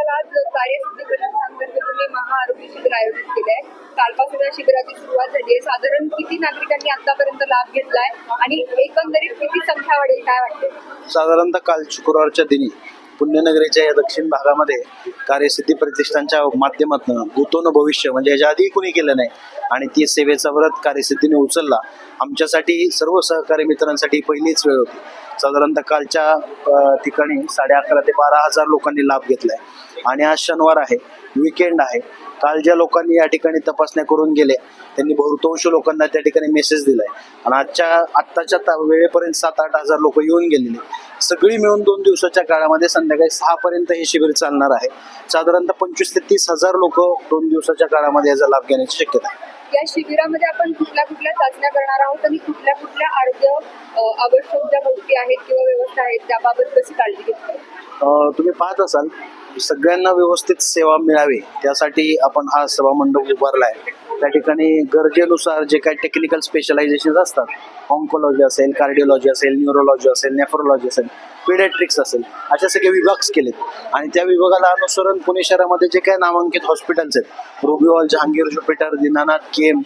आपल्याला आज कार्यसिद्धी तुम्ही महाआरोग्य शिबिर आयोजित केले आहे कालपासून या शिबिराची सुरुवात झाली आहे. साधारण किती नागरिकांनी आतापर्यंत लाभ घेतलाय आणि एकंदरीत किती संख्या वाढेल काय वाटते साधारणतः काल शुक्रवारच्या दिनी पुण्यनगरीच्या या दक्षिण भागामध्ये कार्यसिद्धी प्रतिष्ठानच्या माध्यमातून भूतोन भविष्य म्हणजे ह्याच्या आधी कुणी केलं नाही आणि ती सेवेचा व्रत कार्यसिद्धीने उचलला. आमच्यासाठी सर्व सहकारी मित्रांसाठी पहिलीच वेळ होती. साधारणतः कालच्या ठिकाणी साडे अकरा ते बारा हजार लोकांनी लाभ घेतलाय. आणि आज शनिवार आहे विकेंड आहे. काल ज्या लोकांनी या ठिकाणी तपासण्या करून गेले त्यांनी बहुतांश लोकांना त्या ठिकाणी मेसेज दिलाय. आणि आजच्या आत्ताच्या ता- वेळेपर्यंत सात आठ हजार लोक येऊन गेलेले सगळी मिळून दोन दिवसाच्या काळामध्ये संध्याकाळी सहा पर्यंत हे शिबिर चालणार आहे. साधारणतः पंचवीस ते तीस हजार लोक दोन दिवसाच्या काळामध्ये याचा लाभ घेण्याची शक्यता आहे. या शिबिरामध्ये आपण कुठल्या कुठल्या चाचण्या करणार आहोत आणि कुठल्या कुठल्या आरोग्य आवश्यक ज्या गोष्टी आहेत किंवा व्यवस्था आहेत त्याबाबत कशी काळजी घेतली तुम्ही पाहत असाल सगळ्यांना व्यवस्थित सेवा मिळावी त्यासाठी आपण हा सभा मंडप उभारला आहे त्या ठिकाणी गरजेनुसार जे काही टेक्निकल स्पेशलायझेशन असतात ऑन्कोलॉजी असेल कार्डिओलॉजी असेल न्यूरोलॉजी असेल नेफ्रोलॉजी असेल पिडेट्रिक्स असेल असे सगळे विभाग केलेत. आणि त्या विभागाला अनुसरून पुणे शहरामध्ये जे काही नामांकित हॉस्पिटल्स आहेत रुबिओल जहांगीर ज्युपिटर दीनानाथ केम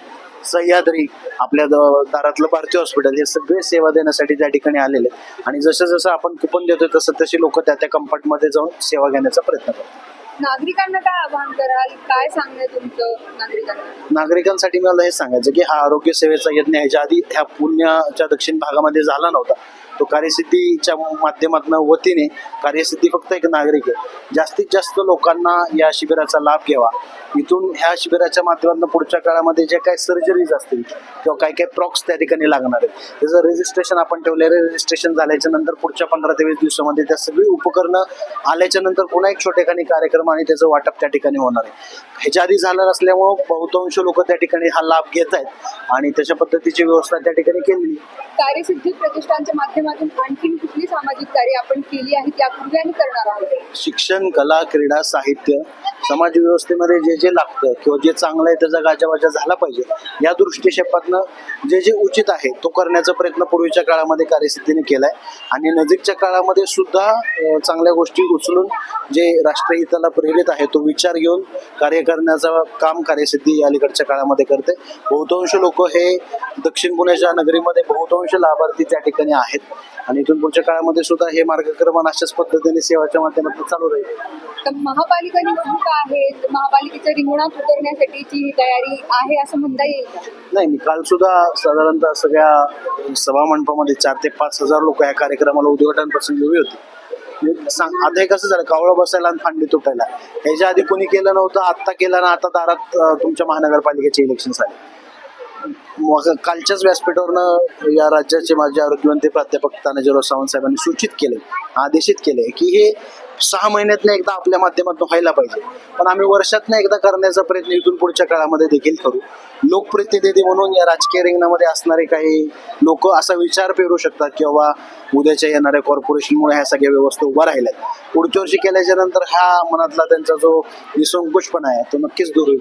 सह्याद्री आपल्या द- दारातलं भारतीय हॉस्पिटल हे सगळे सेवा देण्यासाठी त्या ठिकाणी आलेले आणि जसं जसं आपण कुपन देतोय तसं तशी लोक त्या त्या कंपार्टमध्ये जाऊन सेवा घेण्याचा प्रयत्न करतात. नागरिकांना काय आवाहन कराल? काय सांगणं तुमचं नागरिकांना? नागरिकांसाठी मला हे सांगायचं की हा आरोग्य सेवेचा यज्ञ ह्याच्या आधी ह्या पुण्याच्या दक्षिण भागामध्ये झाला नव्हता. तो कार्यसिद्धीच्या माध्यमातून वतीने कार्यसिद्धी फक्त एक नागरिक आहे. जास्तीत जास्त लोकांना या शिबिराचा लाभ घ्यावा. इथून ह्या शिबिराच्या माध्यमातून पुढच्या काळामध्ये जे काही सर्जरीज असतील किंवा काही काही प्रॉक्स त्या ठिकाणी लागणार आहेत. त्याचं रजिस्ट्रेशन आपण ठेवलेलं रजिस्ट्रेशन झाल्याच्यानंतर पुढच्या पंधरा ते वीस दिवसामध्ये त्या सगळी उपकरणं आल्याच्यानंतर पुन्हा एक छोटेखानी कार्यक्रम आणि त्याचं वाटप त्या ठिकाणी होणार आहे. ह्याच्या आधी झालं नसल्यामुळं बहुतांश लोक त्या ठिकाणी हा लाभ घेत आहेत आणि त्याच्या पद्धतीची व्यवस्था त्या ठिकाणी केलेली कार्यसिद्धी प्रतिष्ठानच्या माध्यमातून आणखीन कुठली सामाजिक कार्य आपण केली आहेत यापूर्वी आणि करणार आहोत? शिक्षण कला क्रीडा साहित्य समाज व्यवस्थेमध्ये जे जे लागतं किंवा जे चांगलं आहे त्याचा गाजावाजा झाला पाहिजे या दृष्टिक्षेपातनं जे जे उचित आहे तो करण्याचा प्रयत्न पूर्वीच्या काळामध्ये कार्यसिद्धीने केला आहे आणि नजीकच्या काळामध्ये सुद्धा चांगल्या गोष्टी उचलून जे राष्ट्रहिताला प्रेरित आहे तो विचार घेऊन कार्य करण्याचं काम कार्यसिद्धी अलीकडच्या काळामध्ये करते. बहुतांश लोक हे दक्षिण पुण्याच्या नगरीमध्ये बहुतांश लाभार्थी त्या ठिकाणी आहेत. आणि इथून पुढच्या काळामध्ये सुद्धा हे मार्गक्रमण अशाच पद्धतीने सेवाच्या माध्यमातून चालू राहील. तर महापालिका निवडणुका आहेत? महापालिकेच्या रिंगणात उतरण्यासाठीची ही तयारी आहे असं म्हणता येईल का? नाही मी काल सुद्धा साधारणतः सगळ्या सभा मंडपामध्ये चार ते पाच हजार लोक या कार्यक्रमाला उद्घाटन प्रसंगी हवी होती. मी सांग आता हे कसं झालं? कावळं बसायला आणि फांडी तुटायला. ह्याच्या आधी कोणी केलं नव्हतं आत्ता केलं ना आता दारात तुमच्या महानगरपालिकेचे इलेक्शन झाले. मग कालच्याच व्यासपीठावरनं या राज्याचे माजी आरोग्यमंत्री प्राध्यापक तानाजीराव सावंत साहेबांनी सूचित केले आदेशित केले की हे सहा महिन्यातनं एकदा आपल्या माध्यमातून व्हायला पाहिजे. पण आम्ही वर्षातनं एकदा करण्याचा प्रयत्न इथून पुढच्या काळामध्ये देखील करू. लोकप्रतिनिधी म्हणून या राजकीय रिंगणामध्ये असणारे काही लोक असा विचार पेरू शकतात की बाबा उद्याच्या येणाऱ्या कॉर्पोरेशनमुळे ह्या सगळ्या व्यवस्था उभ्या राहिल्या पुढच्या वर्षी केल्याच्यानंतर हा मनातला त्यांचा जो निसंकुशपणा आहे तो नक्कीच दूर होईल.